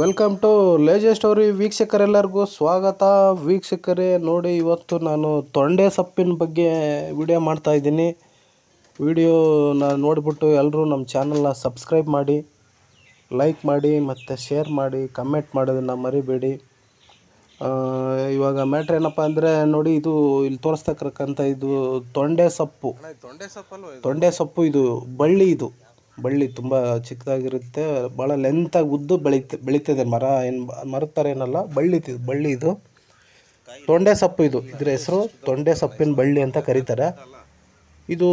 Welcome to ಲೇಜೆಸ್ಟ್ ಅವ್ರಿ ವೀಕ್ಷಕರೆಲ್ಲರಿಗೂ ಸ್ವಾಗತ. ವೀಕ್ಷಕರೇ ನೋಡಿ ಇವತ್ತು ನಾನು ತೊಂಡೆ ಸೊಪ್ಪಿನ ಬಗ್ಗೆ ವಿಡಿಯೋ ಮಾಡ್ತಾ ಇದ್ದೀನಿ. ನಾನು ನೋಡಿಬಿಟ್ಟು ಎಲ್ಲರೂ ನಮ್ಮ ಚಾನಲ್ನ ಸಬ್ಸ್ಕ್ರೈಬ್ ಮಾಡಿ ಲೈಕ್ ಮಾಡಿ ಮತ್ತು ಶೇರ್ ಮಾಡಿ ಕಮೆಂಟ್ ಮಾಡೋದನ್ನು ಮರಿಬೇಡಿ. ಇವಾಗ ಮ್ಯಾಟ್ರ್ ಏನಪ್ಪ ಅಂದರೆ ನೋಡಿ ಇದು ಇಲ್ಲಿ ತೋರಿಸ್ತಕ್ಕಂಥ ಇದು ತೊಂಡೆ ಸೊಪ್ಪು. ತೊಂಡೆ ಸೊಪ್ಪು ಇದು ಬಳ್ಳಿ ಇದು. ಬಳ್ಳಿ ತುಂಬ ಚಿಕ್ಕದಾಗಿರುತ್ತೆ ಭಾಳ ಲೆಂತಾಗಿ ಉದ್ದು ಬೆಳೀತ, ಬೆಳೀತದೆ ಮರ, ಏನು ಮರದ ಥರ ಏನಲ್ಲ, ಬಳ್ಳಿ ಬಳ್ಳಿ ಇದು. ತೊಂಡೆ ಸೊಪ್ಪು ಇದು. ಇದರ ಹೆಸರು ತೊಂಡೆ ಸೊಪ್ಪಿನ ಬಳ್ಳಿ ಅಂತ ಕರೀತಾರೆ. ಇದು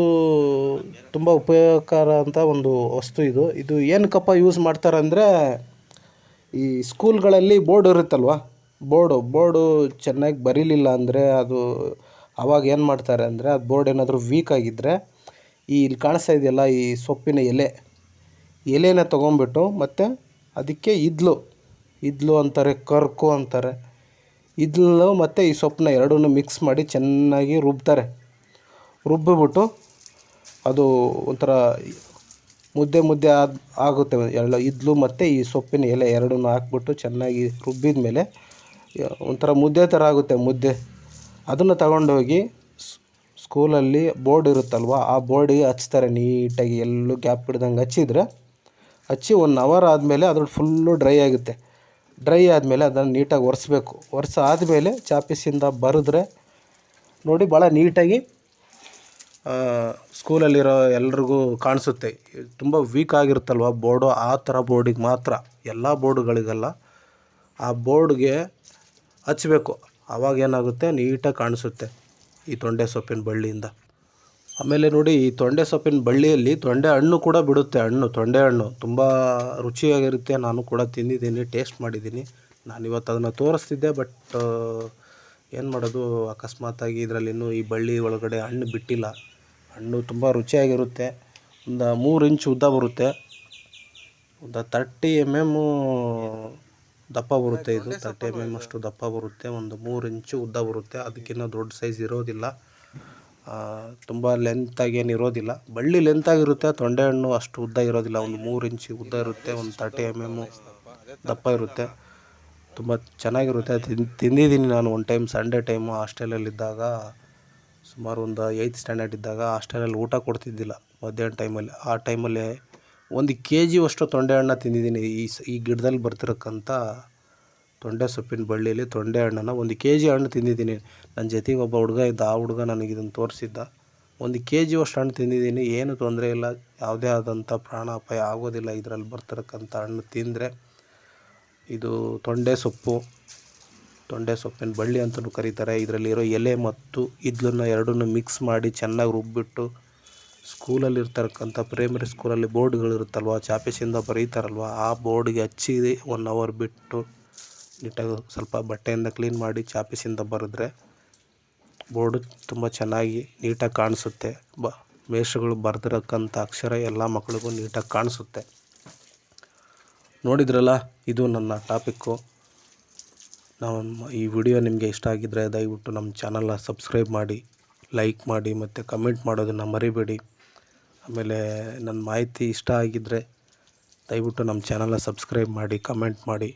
ತುಂಬ ಉಪಯೋಗಕರ ಅಂತ ಒಂದು ವಸ್ತು ಇದು. ಇದು ಏನಕ್ಕಪ್ಪ ಯೂಸ್ ಮಾಡ್ತಾರೆ ಅಂದರೆ ಈ ಸ್ಕೂಲ್ಗಳಲ್ಲಿ ಬೋರ್ಡ್ ಇರುತ್ತಲ್ವ? ಬೋರ್ಡು ಬೋರ್ಡು ಚೆನ್ನಾಗಿ ಬರೀಲಿಲ್ಲ ಅಂದರೆ ಅದು ಅವಾಗ ಏನು ಮಾಡ್ತಾರೆ ಅಂದರೆ, ಅದು ಬೋರ್ಡ್ ಏನಾದರೂ ವೀಕ್ ಆಗಿದ್ದರೆ ಈ ಇಲ್ಲಿ ಕಾಣಿಸ್ತಾ ಇದೆಯಲ್ಲ, ಈ ಸೊಪ್ಪಿನ ಎಲೆ. ಎಲೆನ ತೊಗೊಂಬಿಟ್ಟು ಮತ್ತು ಅದಕ್ಕೆ ಇದ್ಲು. ಇದ್ಲು ಅಂತಾರೆ, ಕರ್ಕು ಅಂತಾರೆ. ಇದ್ಲು ಮತ್ತು ಈ ಸೊಪ್ಪನ್ನ ಎರಡನ್ನೂ ಮಿಕ್ಸ್ ಮಾಡಿ ಚೆನ್ನಾಗಿ ರುಬ್ತಾರೆ. ರುಬ್ಬಿಬಿಟ್ಟು ಅದು ಒಂಥರ ಮುದ್ದೆ ಮುದ್ದೆ ಆದ, ಆಗುತ್ತೆ. ಎಲ್ಲ ಇದ್ಲು ಮತ್ತು ಈ ಸೊಪ್ಪಿನ ಎಲೆ ಎರಡನ್ನೂ ಹಾಕ್ಬಿಟ್ಟು ಚೆನ್ನಾಗಿ ರುಬ್ಬಿದ ಮೇಲೆ ಒಂಥರ ಮುದ್ದೆ ಥರ ಆಗುತ್ತೆ ಮುದ್ದೆ. ಅದನ್ನು ತಗೊಂಡೋಗಿ ಸ್ಕೂಲಲ್ಲಿ ಬೋರ್ಡ್ ಇರುತ್ತಲ್ವ, ಆ ಬೋರ್ಡಿಗೆ ಹಚ್ತಾರೆ ನೀಟಾಗಿ ಎಲ್ಲೂ ಗ್ಯಾಪ್ ಬಿಡ್ದಂಗೆ ಹಚ್ಚಿದ್ರೆ, ಹಚ್ಚಿ ಒನ್ ಅವರ್ ಆದಮೇಲೆ ಅದ್ರ ಫುಲ್ಲು ಡ್ರೈ ಆಗುತ್ತೆ. ಡ್ರೈ ಆದಮೇಲೆ ಅದನ್ನು ನೀಟಾಗಿ ಒರೆಸ್ಬೇಕು. ಒರೆಸ ಆದಮೇಲೆ ಚಾಪಿಸಿಂದ ಬರೆದ್ರೆ ನೋಡಿ ಭಾಳ ನೀಟಾಗಿ ಸ್ಕೂಲಲ್ಲಿರೋ ಎಲ್ರಿಗೂ ಕಾಣಿಸುತ್ತೆ. ತುಂಬ ವೀಕ್ ಆಗಿರುತ್ತಲ್ವ ಬೋರ್ಡು ಆ ಥರ ಬೋರ್ಡಿಗೆ ಮಾತ್ರ, ಎಲ್ಲ ಬೋರ್ಡುಗಳಿಗೆಲ್ಲ ಆ ಬೋರ್ಡ್ಗೆ ಹಚ್ಚಬೇಕು ಆವಾಗ ಏನಾಗುತ್ತೆ? ನೀಟಾಗಿ ಕಾಣಿಸುತ್ತೆ. ಈ ತೊಂಡೆ ಸೊಪ್ಪಿನ ಬಳ್ಳಿಯಿಂದ. ಆಮೇಲೆ ನೋಡಿ ಈ ತೊಂಡೆ ಸೊಪ್ಪಿನ ಬಳ್ಳಿಯಲ್ಲಿ ತೊಂಡೆ ಹಣ್ಣು ಕೂಡ ಬಿಡುತ್ತೆ ಹಣ್ಣು, ತೊಂಡೆ ಹಣ್ಣು. ತುಂಬ ರುಚಿಯಾಗಿರುತ್ತೆ ನಾನು ಕೂಡ ತಿಂದಿದ್ದೀನಿ, ಟೇಸ್ಟ್ ಮಾಡಿದ್ದೀನಿ. ನಾನು ಇವತ್ತು ಅದನ್ನು ತೋರಿಸ್ತಿದ್ದೆ, ಬಟ್ ಏನು ಮಾಡೋದು? ಅಕಸ್ಮಾತಾಗಿ ಇದರಲ್ಲಿ ಇನ್ನೂ ಈ ಬಳ್ಳಿ ಒಳಗಡೆ ಹಣ್ಣು ಬಿಟ್ಟಿಲ್ಲ. ಹಣ್ಣು ತುಂಬ ರುಚಿಯಾಗಿರುತ್ತೆ. ಒಂದು ಮೂರು ಇಂಚು ಉದ್ದ ಬರುತ್ತೆ. ಒಂದು ತರ್ಟಿ ಎಂ ಎಮ್ಮು ದಪ್ಪ ಬರುತ್ತೆ ಇದು ತರ್ಟಿ ಎಂ ಎಂ ಅಷ್ಟು ದಪ್ಪ ಬರುತ್ತೆ, ಒಂದು ಮೂರು ಇಂಚು ಉದ್ದ ಬರುತ್ತೆ. ಅದಕ್ಕಿಂತ ದೊಡ್ಡ ಸೈಜ್ ಇರೋದಿಲ್ಲ. ತುಂಬ ಲೆಂತಾಗೇನು ಇರೋದಿಲ್ಲ. ಬಳ್ಳಿ ಲೆಂತಾಗಿರುತ್ತೆ ತೊಂಡೆ ಹಣ್ಣು ಅಷ್ಟು ಉದ್ದ ಇರೋದಿಲ್ಲ. ಒಂದು ಮೂರು ಇಂಚು ಉದ್ದ ಇರುತ್ತೆ, ಒಂದು ತರ್ಟಿ ಎಂ ಎಂ ದಪ್ಪ ಇರುತ್ತೆ. ತುಂಬ ಚೆನ್ನಾಗಿರುತ್ತೆ. ತಿಂದಿದ್ದೀನಿ ನಾನು ಒಂದು ಟೈಮ್ ಸಂಡೇ ಟೈಮು ಹಾಸ್ಟೆಲಲ್ಲಿದ್ದಾಗ ಸುಮಾರು ಒಂದು ಏಯ್ತ್ ಸ್ಟ್ಯಾಂಡರ್ಡ್ ಇದ್ದಾಗ ಹಾಸ್ಟೆಲಲ್ಲಿ ಊಟ ಕೊಡ್ತಿದ್ದಿಲ್ಲ ಮಧ್ಯಾಹ್ನ ಟೈಮಲ್ಲಿ ಆ ಟೈಮಲ್ಲಿ ಒಂದು ಕೆ ಜಿ ಅಷ್ಟು ತೊಂಡೆ ಹಣ್ಣು ತಿಂದಿದ್ದೀನಿ. ಈ ಸ್, ಈ ಗಿಡದಲ್ಲಿ ಬರ್ತಿರಕ್ಕಂಥ ತೊಂಡೆ ಸೊಪ್ಪಿನ ಬಳ್ಳಿಯಲ್ಲಿ ತೊಂಡೆ ಹಣ್ಣನ್ನು ಒಂದು ಕೆ ಜಿ ಹಣ್ಣು ತಿಂದಿದ್ದೀನಿ. ನನ್ನ ಜೊತೆಗೆ ಒಬ್ಬ ಹುಡುಗ ಇದ್ದ, ಆ ಹುಡುಗ ನನಗೆ ಇದನ್ನು ತೋರಿಸಿದ್ದ. ಒಂದು ಕೆ ಜಿ ಅಷ್ಟು ಹಣ್ಣು ತಿಂದಿದ್ದೀನಿ. ಏನು ತೊಂದರೆ ಇಲ್ಲ. ಯಾವುದೇ ಆದಂಥ ಪ್ರಾಣಾಪಾಯ ಆಗೋದಿಲ್ಲ ಇದರಲ್ಲಿ ಬರ್ತಿರಕ್ಕಂಥ ಹಣ್ಣು ತಿಂದರೆ. ಇದು ತೊಂಡೆ ಸೊಪ್ಪು. ತೊಂಡೆ ಸೊಪ್ಪಿನ ಬಳ್ಳಿ ಅಂತಲೂ ಕರೀತಾರೆ. ಇದರಲ್ಲಿರೋ ಎಲೆ ಮತ್ತು ಇದ್ಲನ್ನು ಎರಡನ್ನೂ ಮಿಕ್ಸ್ ಮಾಡಿ ಚೆನ್ನಾಗಿ ರುಬ್ಬಿಟ್ಟು ಸ್ಕೂಲಲ್ಲಿ ಇರ್ತಕ್ಕಂಥ ಪ್ರೈಮರಿ ಸ್ಕೂಲಲ್ಲಿ ಬೋರ್ಡ್ಗಳಿರುತ್ತಲ್ವ? ಚಾಪೀಸಿಂದ ಬರೀತಾರಲ್ವ? ಆ ಬೋರ್ಡ್ಗೆ ಹಚ್ಚಿ ಒನ್ ಅವರ್ ಬಿಟ್ಟು ನೀಟಾಗಿ ಸ್ವಲ್ಪ ಬಟ್ಟೆಯಿಂದ ಕ್ಲೀನ್ ಮಾಡಿ ಚಾಪೀಸಿಂದ ಬರೆದ್ರೆ ಬೋರ್ಡ್ ತುಂಬ ಚೆನ್ನಾಗಿ ನೀಟಾಗಿ ಕಾಣಿಸುತ್ತೆ. ಬ ಮೇಷಗಳು ಬರೆದಿರಕ್ಕಂಥ ಅಕ್ಷರ ಎಲ್ಲ ಮಕ್ಕಳಿಗೂ ನೀಟಾಗಿ ಕಾಣಿಸುತ್ತೆ. ನೋಡಿದ್ರಲ್ಲ, ಇದು ನನ್ನ ಟಾಪಿಕ್ಕು ನಾವು ಈ ವಿಡಿಯೋ ನಿಮಗೆ ಇಷ್ಟ ಆಗಿದ್ದರೆ ದಯವಿಟ್ಟು ನಮ್ಮ ಚಾನಲ್ನ ಸಬ್ಸ್ಕ್ರೈಬ್ ಮಾಡಿ ಲೈಕ್ ಮಾಡಿ ಮತ್ತು ಕಮೆಂಟ್ ಮಾಡೋದನ್ನು ಮರಿಬೇಡಿ. ಆಮೇಲೆ ನನ್ನ ಮಾಹಿತಿ ಇಷ್ಟ ಆಗಿದ್ದರೆ ದಯವಿಟ್ಟು ನಮ್ಮ ಚಾನಲ್ನ ಸಬ್ಸ್ಕ್ರೈಬ್ ಮಾಡಿ ಕಮೆಂಟ್ ಮಾಡಿ.